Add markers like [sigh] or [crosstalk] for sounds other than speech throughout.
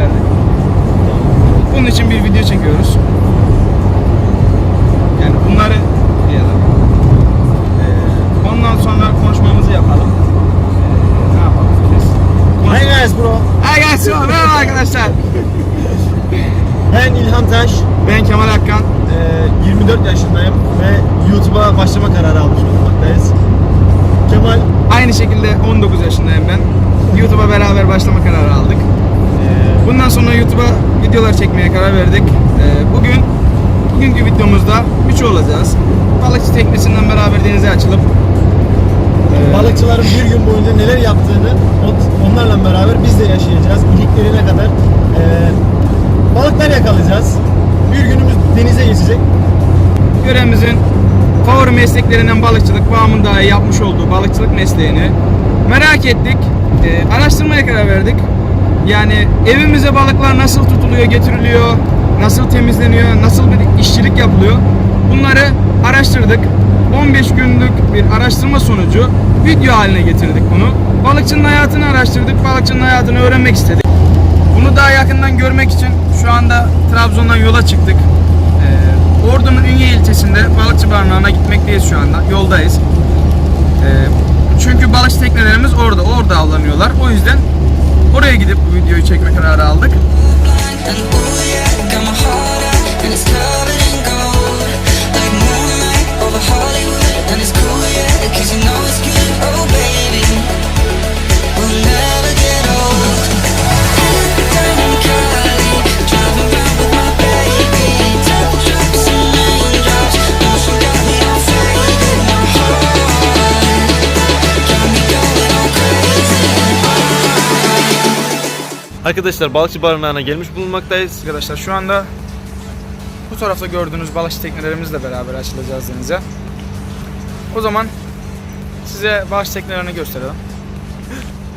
verdik. Bunun için bir video çekiyoruz. Yani bunları diyelim. Ee, ondan sonra konuşmamızı yapalım. Ee, ne yapalım Hi guys bro. Hi guys, yo, merhaba arkadaşlar. [laughs] Ben İlham Taş. Ben Kemal Akkan. Ee, 24 yaşındayım ve YouTube'a başlama kararı almış bulunmaktayız. Kemal Aynı şekilde 19 yaşındayım ben. YouTube'a beraber başlama kararı aldık e, Bundan sonra YouTube'a videolar çekmeye karar verdik. Ee, Bugün bugünkü videomuzda üç olacağız. Balıkçı teknesinden beraber denize açılıp e, balıkçıların bir gün boyunca neler yaptığını onlarla beraber biz de yaşayacağız. İliklerine kadar e, balıklar yakalayacağız. Bir günümüz denize geçecek. Görevimizin favori mesleklerinden balıkçılık, Bağım'ın dahi yapmış olduğu balıkçılık mesleğini merak ettik. Ee, araştırmaya karar verdik. Yani evimize balıklar nasıl tutuluyor, getiriliyor, nasıl temizleniyor, nasıl bir işçilik yapılıyor. Bunları araştırdık. 15 günlük bir araştırma sonucu video haline getirdik bunu. Balıkçının hayatını araştırdık, balıkçının hayatını öğrenmek istedik. Bunu daha yakından görmek için şu anda Trabzon'dan yola çıktık. Ee, Ordu'nun Ünye ilçesinde balıkçı barınağına gitmekteyiz şu anda. Yoldayız. Ee, çünkü balıkçı teknelerimiz orada. Orada avlanıyorlar. O yüzden oraya gidip bu videoyu çekme kararı aldık. And ooh yeah, Arkadaşlar balıkçı barınağına gelmiş bulunmaktayız. Arkadaşlar şu anda bu tarafta gördüğünüz balıkçı teknelerimizle beraber açılacağız denize. O zaman size balıkçı teknelerini gösterelim.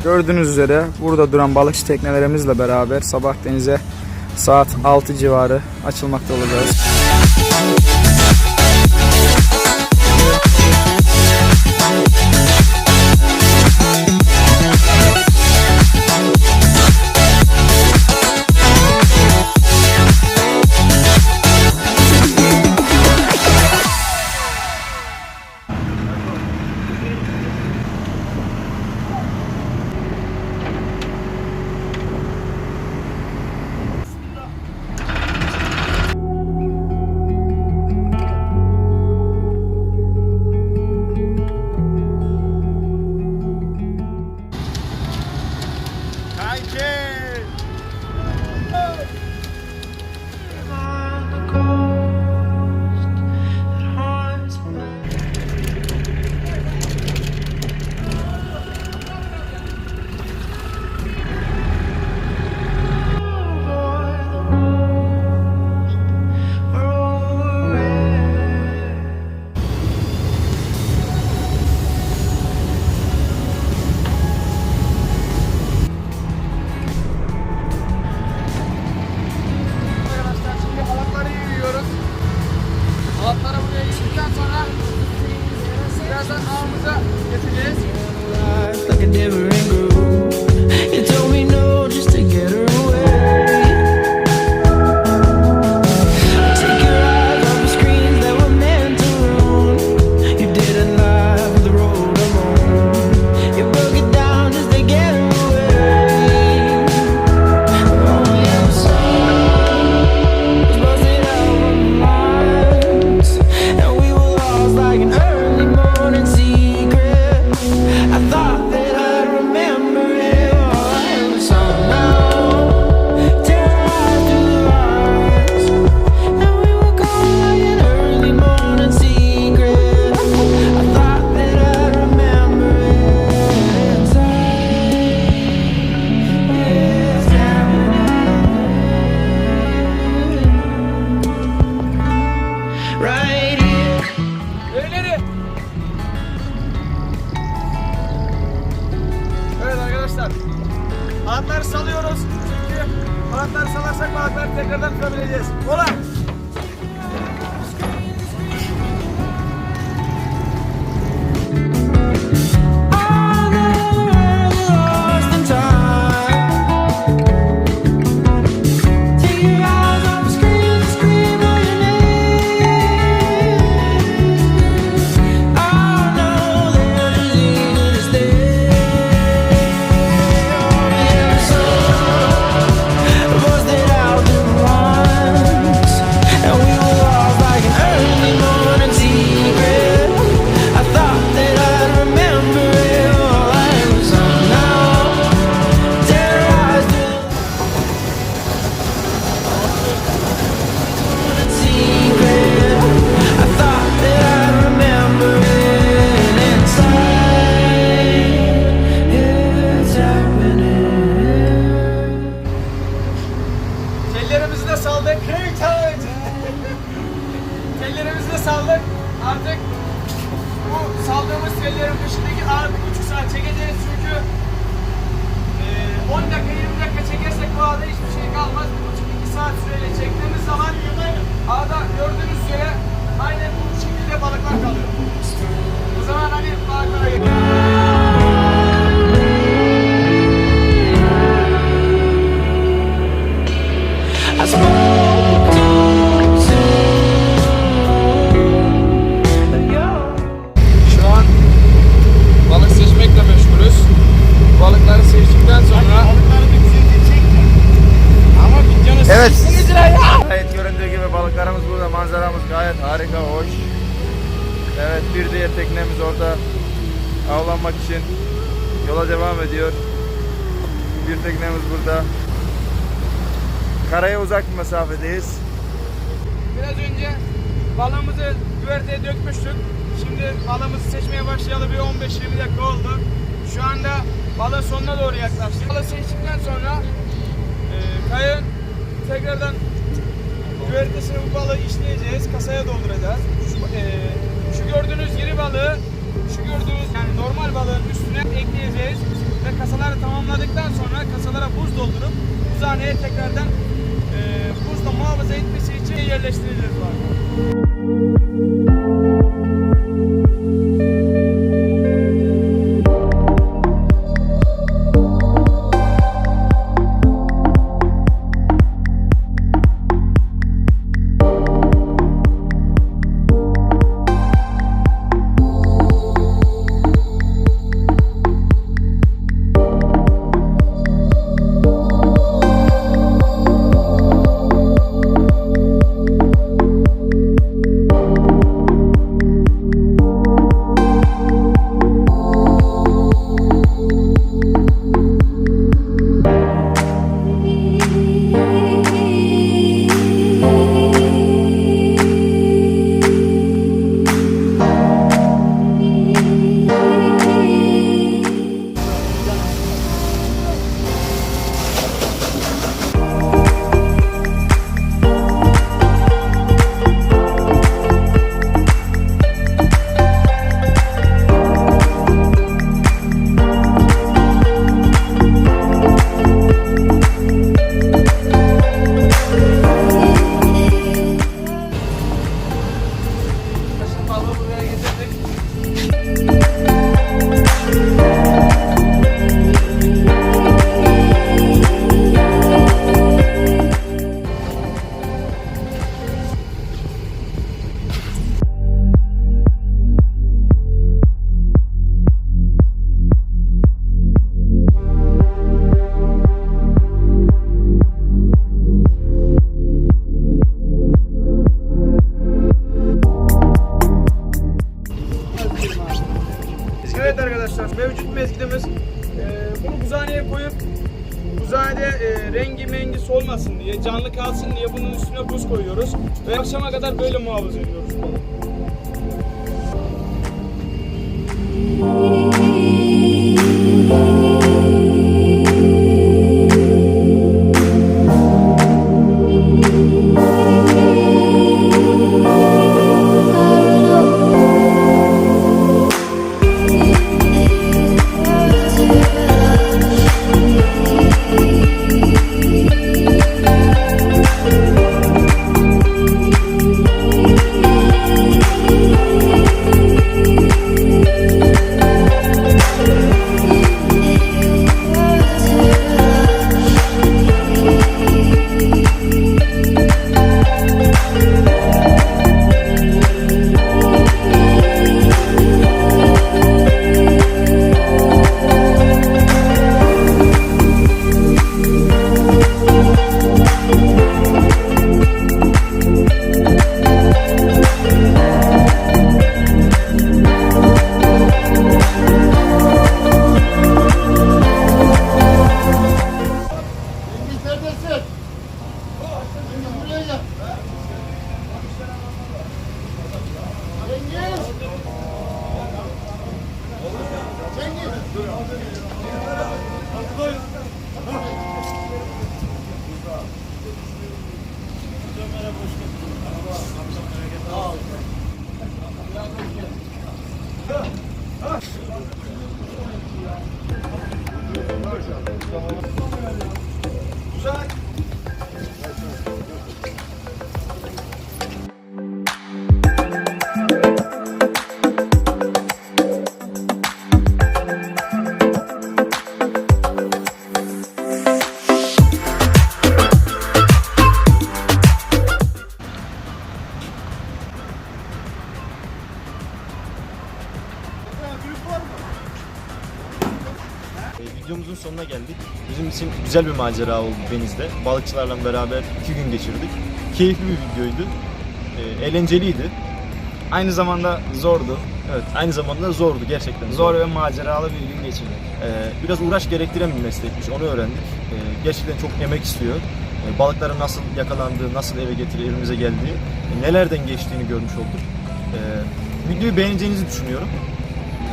Gördüğünüz üzere burada duran balıkçı teknelerimizle beraber sabah denize saat 6 civarı açılmakta olacağız. Ellerimizi de saldık. Great height. Ellerimizi de saldık. Artık bu saldığımız tellerin peşindeki ağır bir buçuk saat çekeceğiz çünkü e, 10 dakika 20 dakika çekersek bu ağda hiçbir şey kalmaz. Bir buçuk iki saat süreyle çektiğimiz zaman ağda gördüğünüz üzere aynen bu şekilde balıklar kalıyor. O zaman hadi balıklara gidelim. Evet bir diğer teknemiz orada avlanmak için yola devam ediyor. Bir teknemiz burada. Karaya uzak bir mesafedeyiz. Biraz önce balığımızı güverteye dökmüştük. Şimdi balığımızı seçmeye başlayalı bir 15-20 dakika oldu. Şu anda balığın sonuna doğru yaklaştık. Balığı seçtikten sonra e, kayığın tekrardan güvertesine bu balığı işleyeceğiz. Kasaya dolduracağız. Şu, e, gördüğünüz iri balığı şu gördüğünüz yani normal balığın üstüne ekleyeceğiz. Ve kasaları tamamladıktan sonra kasalara buz doldurup buzhaneye tekrardan e, buzla muhafaza etmesi için yerleştireceğiz balığı. mevcut mezgidimiz. E, ee, bunu buzhaneye koyup buzhanede e, rengi mengi solmasın diye, canlı kalsın diye bunun üstüne buz koyuyoruz. Ve akşama kadar böyle muhafaza ediyoruz. Uzak. İçin güzel bir macera oldu denizde. Balıkçılarla beraber iki gün geçirdik. Keyifli bir videoydu. E, eğlenceliydi. Aynı zamanda zordu. Evet, aynı zamanda da zordu gerçekten. Zor ve maceralı bir gün geçirdik. E, biraz uğraş gerektiren bir meslekmiş, onu öğrendik. E, gerçekten çok emek istiyor. E, balıkların nasıl yakalandığı, nasıl eve getirip evimize geldiği, e, nelerden geçtiğini görmüş olduk. Videoyu beğeneceğinizi düşünüyorum.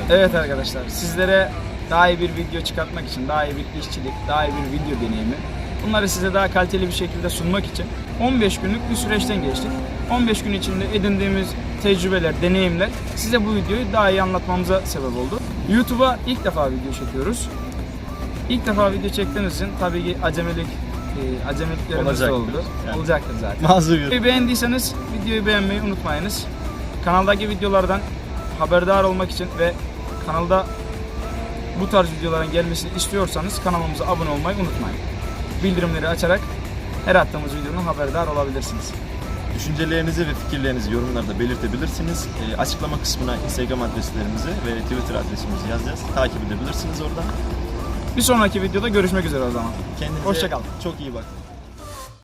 Evet arkadaşlar sizlere daha iyi bir video çıkartmak için, daha iyi bir işçilik, daha iyi bir video deneyimi bunları size daha kaliteli bir şekilde sunmak için 15 günlük bir süreçten geçtik. 15 gün içinde edindiğimiz tecrübeler, deneyimler size bu videoyu daha iyi anlatmamıza sebep oldu. YouTube'a ilk defa video çekiyoruz. İlk defa video çektiğimiz için tabii ki acemilik, e, acemiliklerimiz Olacaktır. oldu. Yani. Olacaktır zaten. Mazur. Videoyu beğendiyseniz videoyu beğenmeyi unutmayınız. Kanaldaki videolardan haberdar olmak için ve kanalda bu tarz videoların gelmesini istiyorsanız kanalımıza abone olmayı unutmayın. Bildirimleri açarak her attığımız videonun haberdar olabilirsiniz. Düşüncelerinizi ve fikirlerinizi yorumlarda belirtebilirsiniz. E, açıklama kısmına Instagram adreslerimizi ve Twitter adresimizi yazacağız. Takip edebilirsiniz oradan. Bir sonraki videoda görüşmek üzere o zaman. Kendinize Hoşça kalın. çok iyi bakın.